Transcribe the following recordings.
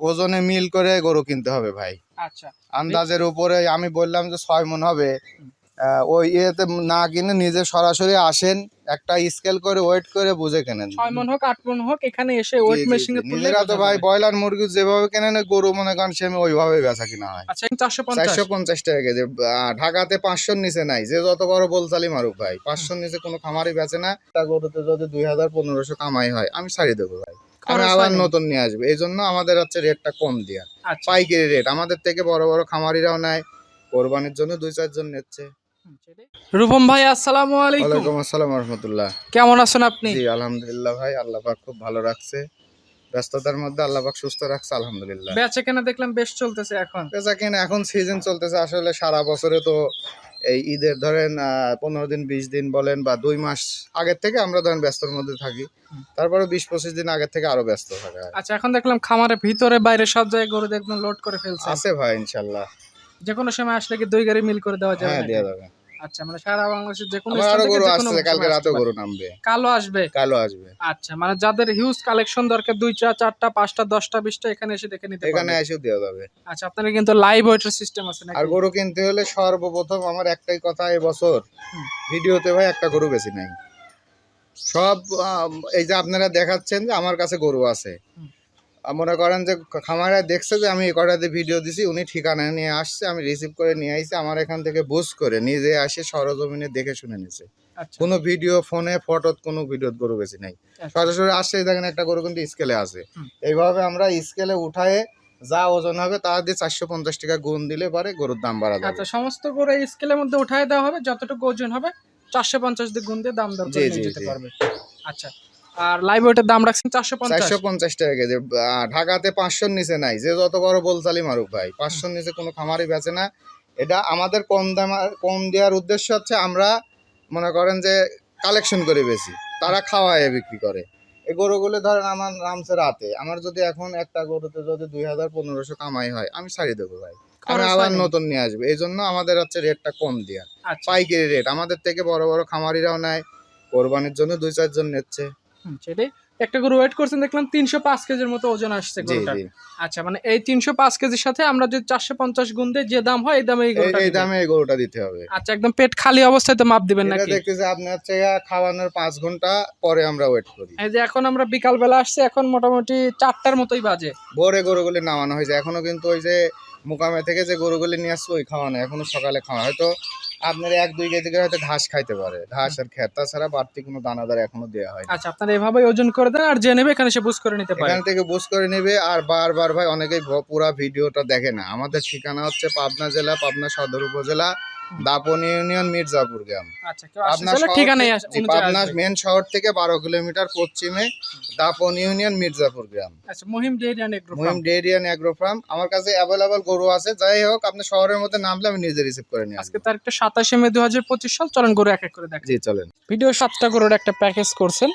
ওজনে মিল করে গরু কিনতে হবে ভাই। আচ্ছা। আন্দাজের উপরে আমি বললাম যে ছয় মন হবে। ওই ইয়েতে না কিনে নিজে সরাসরি আসেন একটা স্কেল করে ওয়েট করে বুঝে কেনেন। ছয় মন হোক আট মন হোক এখানে এসে ওয়েট মেশিনে। নিজেরা তো ভাই। ব্রয়লার মুরগি যেভাবে কেনেন গরু মনে করেন সে ওইভাবে বেচা কিনা হয়। আচ্ছা চারশো পঞ্চাশ। চারশো পঞ্চাশ টাকা কেজি। ঢাকাতে পাঁচশোর নিচে নাই। যে যত বড় বলচালি মারুক ভাই পাঁচশোর নিচে কোনো খামারই বেচে না। তা গরুতে যদি দুই হাজার পনেরোশো কামাই হয় আমি ছাড়ি দেবো ভাই। আমি আবার নতুন নিয়ে আসবে। এই জন্য আমাদের হচ্ছে রেটটা কম দেয়া। আচ্ছা। পাইকারি রেট আমাদের থেকে বড় বড় খামারিরাও নেয়। কোরবানির জন্য দুই চারজন নিচ্ছে। রূপম ভাই আসসালামু আলাইকুম। ওয়ালাইকুম আসসালাম রহমতুল্লাহ কেমন আছেন আপনি? জি আলহামদুলিল্লাহ ভাই আল্লাহ পাক খুব ভালো রাখছে। ব্যস্ততার মধ্যে আল্লাহ পাক সুস্থ রাখছে আলহামদুলিল্লাহ। বেচে কেনা দেখলাম বেশ চলতেছে এখন। বেচা কিনা এখন সিজন চলতেছে। আসলে সারা বছরে তো এই ঈদের ধরেন পনেরো দিন বিশ দিন বলেন বা দুই মাস আগের থেকে আমরা ধরেন ব্যস্তর মধ্যে থাকি। তারপরে বিশ পঁচিশ দিন আগের থেকে আরও ব্যস্ত থাকা। হয়। আচ্ছা এখন দেখলাম খামারের ভিতরে বাইরে সব জায়গায় গরু একদম লোড করে ফেলছে। আছে ভাই ইনশাল্লাহ। যে কোনো সময় আসলে কি দুই গাড়ি মিল করে দেওয়া যাবে হ্যাঁ দেওয়া যাবে আচ্ছা মানে সারা বাংলাদেশের যে কোনো আরও গরু আসছে কালকে আসতে গরু নামবে। কালো আসবে? কালো আসবে। আচ্ছা মানে যাদের হিউজ কালেকশন দরকার দুইটা চারটা পাঁচটা দশটা বিশটা এখানে এসে দেখে নিতে এখানে এসেও দেওয়া যাবে। আচ্ছা আপনাদের কিন্তু লাইভ ওয়েটার সিস্টেম আছে নাকি? আর গরু কিনতে হলে সর্বপ্রথম আমার একটাই কথা এবছর ভিডিওতে ভাই একটা গরু বেশি নাই। সব এই যে আপনারা দেখাচ্ছেন যে আমার কাছে গরু আছে। মনে করেন যে খামারে দেখছে যে আমি এই কটাতে ভিডিও দিছি উনি ঠিকানা নিয়ে আসছে আমি রিসিভ করে নিয়ে আইছি আমার এখান থেকে বুঝ করে নিজে আসে সরজমিনে দেখে শুনে নিছে। আচ্ছা। কোনো ভিডিও ফোনে ফটো কোনো ভিডিও গরু বেশি নাই। আচ্ছা। সরাসরি আসছে দেখেন একটা গরু কিন্তু স্কেলে আছে। এইভাবে আমরা স্কেলে উঠায়ে যা ওজন হবে তা দিয়ে চারশো পঞ্চাশ টাকা গুণ দিলে পারে গরুর দাম বাড়া যাবে। আচ্ছা সমস্ত গরু এই স্কেলের মধ্যে উঠায় দেওয়া হবে যতটুকু ওজন হবে চারশো পঞ্চাশ দিয়ে গুণ দিয়ে দাম দর জি, করে নিয়ে যেতে পারবে। আচ্ছা আর লাইভ ওয়েটের দাম রাখছেন চারশো চারশো পঞ্চাশ টাকা কেজি। ঢাকাতে পাঁচশোর নিচে নাই। যে যত বড় বলচালি মারুক ভাই পাঁচশোর নিচে কোনো খামারই বেচে না। এটা আমাদের কম দাম কম দেওয়ার উদ্দেশ্য হচ্ছে আমরা মনে করেন যে কালেকশন করে বেশি। তারা খাওয়ায় বিক্রি করে। এই গরুগুলো ধরেন আমার নামছে রাতে। আমার যদি এখন একটা গরুতে যদি দুই হাজার পনেরোশো কামাই হয় আমি ছাড়ি দেবো ভাই। আমি আবার নতুন নিয়ে আসবে। এই জন্য আমাদের হচ্ছে রেটটা কম দেওয়া। আচ্ছা। পাইকারি রেট আমাদের থেকে বড় বড় খামারিরাও নেয়। কোরবানির জন্য দুই চারজন নিচ্ছে। সেটাই একটা গরু ওয়েট করছেন দেখলাম তিনশো পাঁচ কেজির মতো ওজন আসছে গরুটা আচ্ছা মানে এই তিনশো পাঁচ কেজির সাথে আমরা যদি চারশো পঞ্চাশ গুণ দিয়ে যে দাম হয় এই দামে এই। দামে এই গরুটা দিতে হবে। আচ্ছা একদম পেট খালি অবস্থায় তো মাপ দিবেন নাকি? দেখতেছি আপনি হচ্ছে গিয়া খাওয়ানোর পাঁচ ঘণ্টা পরে আমরা ওয়েট করি। এই যে এখন আমরা বিকাল বেলা আসছে এখন মোটামুটি চারটার মতোই বাজে। ভোরে গরুগুলি নামানো হয়েছে। এখনও কিন্তু ওই যে মোকামে থেকে যে গরুগুলি নিয়ে আসছে ওই খাওয়ানো এখনও সকালে খাওয়া হয়তো আপনার এক দুই কেজি করে হয়তো ঘাস খাইতে পারে। ঘাস আর খেত তাছাড়া বাড়তি কোনো দানাদার এখনও দেওয়া হয় আচ্ছা আপনারা এভাবে ওজন করে দেন আর যে নেবে এখানে সে বুঝ করে নিতে পারে। এখান থেকে বুঝ করে নেবে আর বারবার ভাই অনেকেই পুরা ভিডিওটা দেখে না। আমাদের ঠিকানা হচ্ছে পাবনা জেলা পাবনা সদর উপজেলা। দাপন ইউনিয়ন মির্জাপুর গ্রাম। আচ্ছা পাবনা। মেন শহর থেকে বারো কিলোমিটার পশ্চিমে দাপন ইউনিয়ন মির্জাপুর গ্রাম। আচ্ছা মহিম অ্যান্ড অ্যাগ্রো ফার্ম আমার কাছে অ্যাভেলেবল গরু আছে। যাই হোক আপনি শহরের মধ্যে নামলে আমি নিজে রিসিভ করে নিই আজকে তারিখটা সাতাশে মে দু হাজার পঁচিশ সাল। চলেন গরু এক এক করে দেখ জি চলেন। ভিডিও সাতটা গরুর একটা প্যাকেজ করছেন।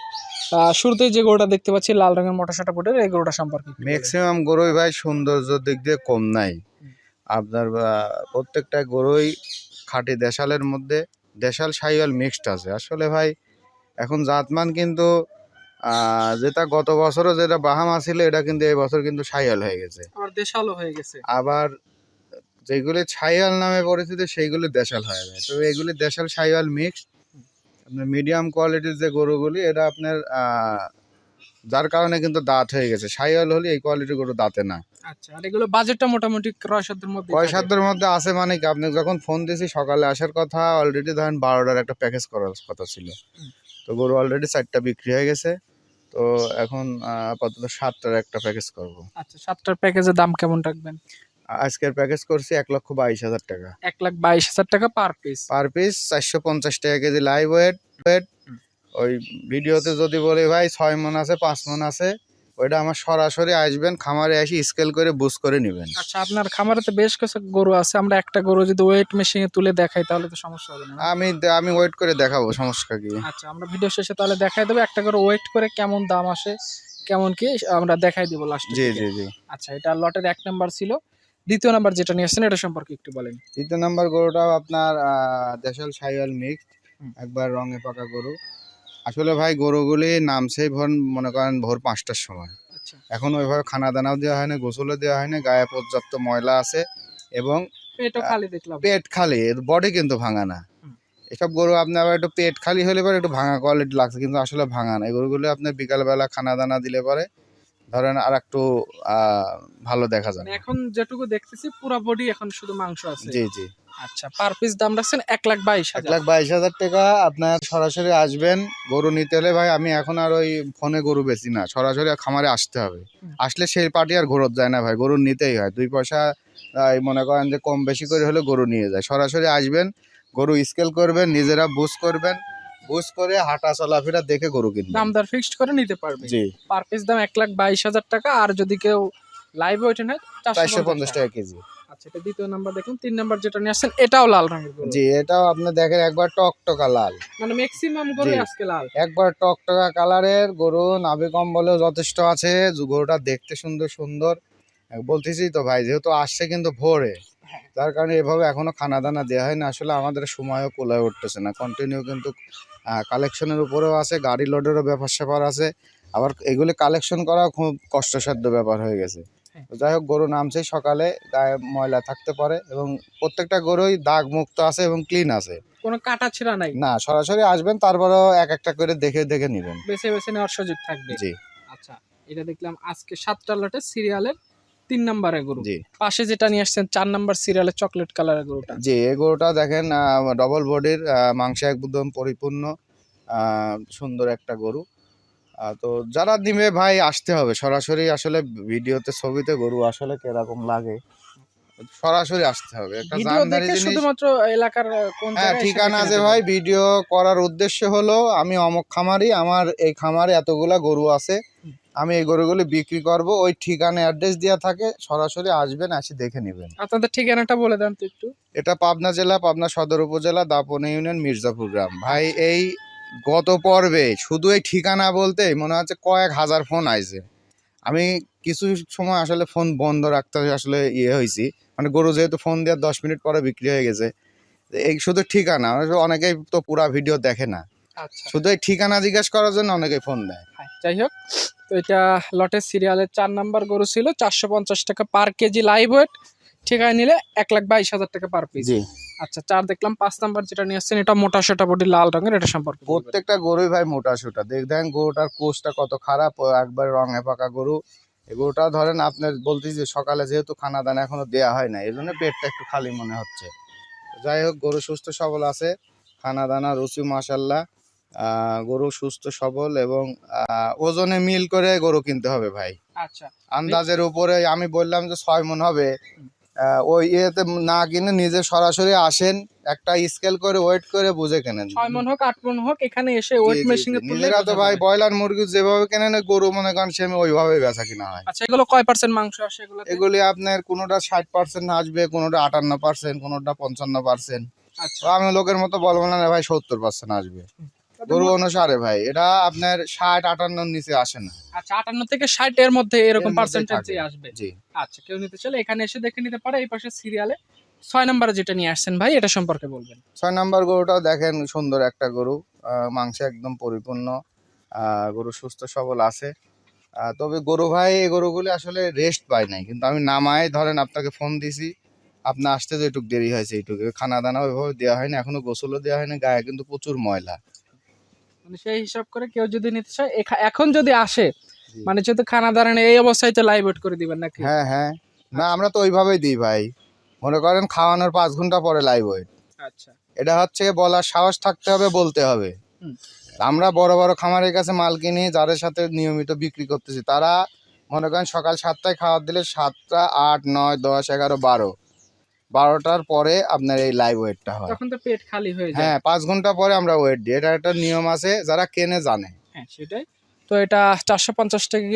আহ, শুরুতেই যে গরুটা দেখতে পাচ্ছি লাল রঙের মোটা সাটা বোর্ডের এই গরুটা সম্পর্কে ম্যাক্সিমাম গরুই ভাই সৌন্দর্য দিক দিয়ে কম নাই। আপনার প্রত্যেকটা গরুই খাঁটি দেশালের মধ্যে দেশাল সাইওয়াল মিক্সড আছে। আসলে ভাই এখন জাতমান কিন্তু যেটা গত বছরও যেটা বাহামা ছিল এটা কিন্তু এই বছর কিন্তু সাইয়াল হয়ে গেছে। আবার হয়ে গেছে। আবার যেগুলি ছাইয়াল নামে পরিচিত সেইগুলি দেশাল হয়ে যায়। তবে এগুলি দেশাল ছাইয়াল মিক্সড আপনার মিডিয়াম কোয়ালিটির যে গরুগুলি এটা আপনার যার কারণে কিন্তু দাঁত হয়ে গেছে। ছাইয়াল হলে এই কোয়ালিটির গরু দাঁতে না। আচ্ছা আর এগুলো বাজেটটা মোটামুটি ক্রয় মধ্যে পয়সাদের মধ্যে আছে মানে কি আপনি যখন ফোন দিয়েছি সকালে আসার কথা অলরেডি ধরেন বারোটার একটা প্যাকেজ করার কথা ছিল। তো গরু অলরেডি চারটা বিক্রি হয়ে গেছে। তো এখন আপাতত সাতটার একটা প্যাকেজ করব। আচ্ছা সাতটার প্যাকেজের দাম কেমন রাখবেন? আজকের প্যাকেজ করছি এক লক্ষ বাইশ হাজার টাকা। এক লাখ বাইশ হাজার টাকা পার পিস পার পিস চারশো পঞ্চাশ টাকা কেজি লাইভ ওয়েট ওয়েট ওই ভিডিওতে যদি বলি ভাই ছয় মন আছে পাঁচ মন আছে। ওইটা আমার সরাসরি আসবেন খামারে এসে স্কেল করে বুঝ করে নেবেন। আচ্ছা আপনার খামারে তো বেশ কিছু গরু আছে আমরা একটা গরু যদি ওয়েট মেশিনে তুলে দেখাই তাহলে তো সমস্যা হবে না। আমি আমি ওয়েট করে দেখাবো সমস্যা কি? আচ্ছা আমরা ভিডিও শেষে তাহলে দেখাই দেবো একটা করে ওয়েট করে কেমন দাম আসে কেমন কি আমরা দেখাই দিব লাস্ট জি জি জি। আচ্ছা এটা লটের এক নাম্বার ছিল। দ্বিতীয় নাম্বার যেটা নিয়ে আসছেন এটা সম্পর্কে একটু বলেন। দ্বিতীয় নাম্বার গরুটাও আপনার দেশাল সাইওয়াল মিক্স একবার রঙে পাকা গরু। আসলে ভাই গরুগুলি নামছেই ভোর মনে করেন ভোর পাঁচটার সময়। আচ্ছা। এখন ওইভাবে খানা দানাও দেওয়া হয় না গোসলও দেওয়া হয় না গায়ে পর্যাপ্ত ময়লা আছে এবং পেট খালি এর বডি কিন্তু ভাঙা না। এসব গরু আপনার আবার একটু পেট খালি হলে পরে একটু ভাঙা কোয়ালিটি লাগছে কিন্তু আসলে ভাঙা না। এই গরুগুলো আপনি বিকালবেলা খানা দানা দিলে পরে ধরেন আর একটু ভালো দেখা যায় মানে এখন যেটুকু দেখতেছি পুরো বডি এখন শুধু মাংস আছে। জি জি। আচ্ছা পার পিস দাম রাখছেন এক লাখ বাইশ এক লাখ বাইশ হাজার টাকা আপনার সরাসরি আসবেন গরু নিতে হলে ভাই আমি এখন আর ওই ফোনে গরু বেচি না সরাসরি খামারে আসতে হবে। আসলে সেই পার্টি আর ঘোরত যায় না ভাই গরু নিতেই হয়। দুই পয়সা মনে করেন যে কম বেশি করে হলে গরু নিয়ে যায়। সরাসরি আসবেন গরু স্কেল করবেন নিজেরা বুঝ করবেন বুঝ করে হাঁটা চলাফেরা দেখে গরু কিনবেন। দাম দর ফিক্সড করে নিতে পারবে জি। পার পিস দাম এক লাখ বাইশ হাজার টাকা আর যদি কেউ লাইভ ওয়েটে চারশো পঞ্চাশ টাকা। কেজি। আচ্ছা এটা দ্বিতীয় নাম্বার দেখুন তিন নাম্বার যেটা নিয়ে আসছেন এটাও লাল রঙের গরু। জি এটাও আপনি দেখেন একবার টকটকা লাল। মানে ম্যাক্সিমাম গরু আজকে লাল। একবার টকটকা কালারের গরু নাভি কম্বলেও যথেষ্ট আছে গরুটা দেখতে সুন্দর সুন্দর। বলতেছি তো ভাই যেহেতু আসছে কিন্তু ভোরে তার কারণে এভাবে এখনও খানা দানা দেওয়া হয় না আসলে আমাদের সময়ও কোলায় উঠতেছে না। কন্টিনিউ কিন্তু কালেকশনের উপরেও আছে গাড়ি লোডেরও ব্যাপার স্যাপার আছে। আবার এগুলি কালেকশন করা খুব কষ্টসাধ্য ব্যাপার হয়ে গেছে। হ্যাঁ। যাই হোক গরু নামছে সকালে গায়ে ময়লা থাকতে পারে এবং প্রত্যেকটা গরুই দাগ মুক্ত আছে এবং ক্লিন আছে। কোনো কাটা ছিঁড়া নাই? না সরাসরি আসবেন তারপরেও এক একটা করে দেখে দেখে নেবেন। বেছে বেছে নেওয়ার সুযোগ থাকবে। জি। আচ্ছা এটা দেখলাম আজকে সাতটা লটে সিরিয়ালের তিন নাম্বারের গরু। পাশে যেটা নিয়ে আসছেন চার নাম্বার সিরিয়ালের চকলেট কালারের গরুটা। জি এই গরুটা দেখেন ডবল বডির মাংস একদম পরিপূর্ণ সুন্দর একটা গরু। তো যারা নিবে ভাই আসতে হবে। সরাসরি আসলে ভিডিওতে ছবিতে গরু আসলে কীরকম লাগে সরাসরি আসতে হবে। একটা জানদারি শুধুমাত্র এলাকার কোন হ্যাঁ ঠিকানা আছে ভাই। ভিডিও করার উদ্দেশ্য হলো আমি অমক খামারি আমার এই খামারে এতগুলা গরু আছে। আমি এই গরুগুলি বিক্রি করব ওই ঠিকানা অ্যাড্রেস দেওয়া থাকে সরাসরি আসবেন এসে দেখে নেবেন। আপনাদের ঠিকানাটা বলে দেন তো একটু। এটা পাবনা জেলা পাবনা সদর উপজেলা দাপন ইউনিয়ন মির্জাপুর গ্রাম। ভাই এই গত পর্বে শুধু এই ঠিকানা বলতে মনে হচ্ছে কয়েক হাজার ফোন আইছে। আমি কিছু সময় আসলে ফোন বন্ধ রাখতে আসলে ইয়ে হয়েছি মানে গরু যেহেতু ফোন দেওয়ার দশ মিনিট পরে বিক্রি হয়ে গেছে এই শুধু ঠিকানা অনেকেই তো পুরা ভিডিও দেখে না। আচ্ছা। শুধু এই ঠিকানা জিজ্ঞেস করার জন্য অনেকেই ফোন দেয়। হ্যাঁ, যাই হোক তো এটা লটের সিরিয়ালের চার নাম্বার গরু ছিল চারশো পঞ্চাশ টাকা per K G live weight ঠিকায় নিলে এক লাখ বাইশ হাজার টাকা পার পিস জি। আচ্ছা চার দেখলাম পাঁচ নাম্বার যেটা নিয়ে আসছেন এটা মোটা সোটা বডি লাল রঙের এটা সম্পর্কে প্রত্যেকটা গরুই ভাই মোটা সোটা। দেখেন গরুটার কোষটা কত খারাপ একবার রঙে পাকা গরু। এই গরুটা ধরেন আপনার বলতেছি যে সকালে যেহেতু খানা দানা এখনও দেওয়া হয় না এই জন্য পেটটা একটু খালি মনে হচ্ছে। যাই হোক গরু সুস্থ সবল আছে খানা দানা রুচি মাসাল্লাহ গরু সুস্থ সবল এবং ওজনে মিল করে গরু কিনতে হবে ভাই। আচ্ছা। আন্দাজের উপরে আমি বললাম যে ছয় মন হবে। ওই ইয়েতে না কিনে নিজে সরাসরি আসেন একটা স্কেল করে ওয়েট করে বুঝে কেনেন। ছয় মন হোক আট মন হোক এখানে এসে ওয়েট মেশিনে নিজেরা তো ভাই ব্রয়লার মুরগি যেভাবে কেনেন গরু মনে করেন সেম ওইভাবে বেচা কিনা হয়। আচ্ছা এগুলো কয় পার্সেন্ট মাংস আসে এগুলো এগুলি আপনার কোনোটা ষাট পার্সেন্ট আসবে কোনোটা আটান্ন পার্সেন্ট কোনোটা পঞ্চান্ন পার্সেন্ট আচ্ছা। আমি লোকের মতো বলব না ভাই সত্তর পার্সেন্ট আসবে। গরু অনুসারে ভাই এটা আপনার ষাট আটান্নর নিচে আসে না। আচ্ছা আটান্ন থেকে ষাট এর মধ্যে এরকম পার্সেন্টেজ আসবে। জি। আচ্ছা কেউ নিতে চাইলে এখানে এসে দেখে নিতে পারে এই পাশে সিরিয়ালে ছয় নম্বরে যেটা নিয়ে আসছেন ভাই এটা সম্পর্কে বলবেন। ছয় নাম্বার গরুটাও দেখেন সুন্দর একটা গরু। মাংসে একদম পরিপূর্ণ। গরু সুস্থ সবল আছে। তবে গরু ভাই এই গরুগুলি আসলে রেস্ট পায় নাই। কিন্তু আমি নামায় ধরেন আপনাকে ফোন দিছি আপনার আসতে যে একটু দেরি হয়েছে এইটুকু। খানা দানা ওইভাবে দেওয়া হয়নি এখনও গোসলও দেওয়া হয়নি গায়ে কিন্তু প্রচুর ময়লা। সেই হিসাব করে কেউ যদি নিতে চায় এখন যদি আসে মানে যেহেতু খানা দাঁড়ানো এই অবস্থায় তো লাইভ করে দিবেন নাকি? হ্যাঁ হ্যাঁ। না আমরা তো ওইভাবেই দিই ভাই। মনে করেন খাওয়ানোর পাঁচ ঘণ্টা পরে লাইভ ওয়েট আচ্ছা। এটা হচ্ছে বলার সাহস থাকতে হবে বলতে হবে। আমরা বড় বড় খামারের কাছে মাল কিনি যাদের সাথে নিয়মিত বিক্রি করতেছি তারা মনে করেন সকাল সাতটায় খাবার দিলে সাতটা আট নয় দশ এগারো বারো। বারোটার পরে আপনার এই লাইভ ওয়েটটা হয়। তখন তো পেট খালি হয়ে যায়। হ্যাঁ পাঁচ ঘণ্টা পরে আমরা ওয়েট দিই। এটা একটা নিয়ম আছে যারা কেনে জানে। হ্যাঁ সেটাই। তো এটা চারশো পঞ্চাশ টাকা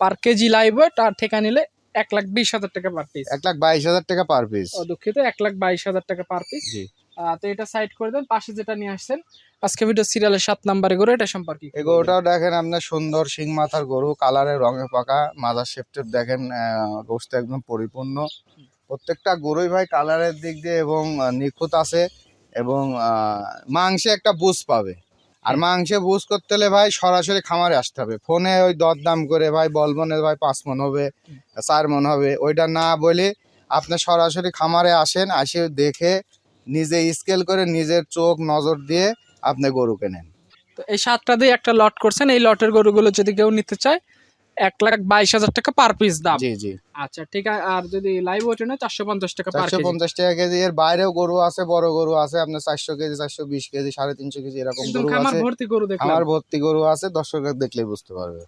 per K G live weight আর ঠেকা নিলে এক লাখ বিশ হাজার টাকা পার পিস এক লাখ বাইশ হাজার টাকা পার পিস দুঃখিত এক লাখ বাইশ হাজার টাকা পার পিস জি। তো এটা সাইড করে দেন পাশে যেটা নিয়ে আসছেন আজকে ভিডিও সিরিয়ালের সাত নাম্বারে গরু এটা সম্পর্কে এই গরুটাও দেখেন আপনার সুন্দর শিং মাথার গরু কালারে রঙে পাকা মাথার শেপটেপ দেখেন গোস্ত একদম পরিপূর্ণ। প্রত্যেকটা গরুই ভাই কালারের দিক দিয়ে এবং নিখুঁত আছে এবং মাংসে একটা বুঝ পাবে। আর মাংসে বুঝ করতে হলে ভাই সরাসরি খামারে আসতে হবে। ফোনে ওই দরদাম করে ভাই বলব না ভাই পাঁচ মন হবে চার মন হবে ওইটা না বলে আপনি সরাসরি খামারে আসেন আসে দেখে নিজে স্কেল করে নিজের চোখ নজর দিয়ে আপনি গরু কেনেন। তো এই সাতটা দিয়ে একটা লট করছেন এই লটের গরুগুলো যদি কেউ নিতে চায় এক লাখ বাইশ হাজার টাকা পার পিস দাম। জি জি। আচ্ছা ঠিক আছে আর যদি লাইভ ওয়েটে নেয় চারশো পঞ্চাশ টাকা চারশো পঞ্চাশ টাকা কেজি এর বাইরেও গরু আছে বড় গরু আছে আপনার চারশো কেজি চারশো বিশ কেজি সাড়ে তিনশো কেজি এরকম গরু আছে। ভর্তি গরু আমার ভর্তি গরু আছে দর্শক দেখলেই বুঝতে পারবে।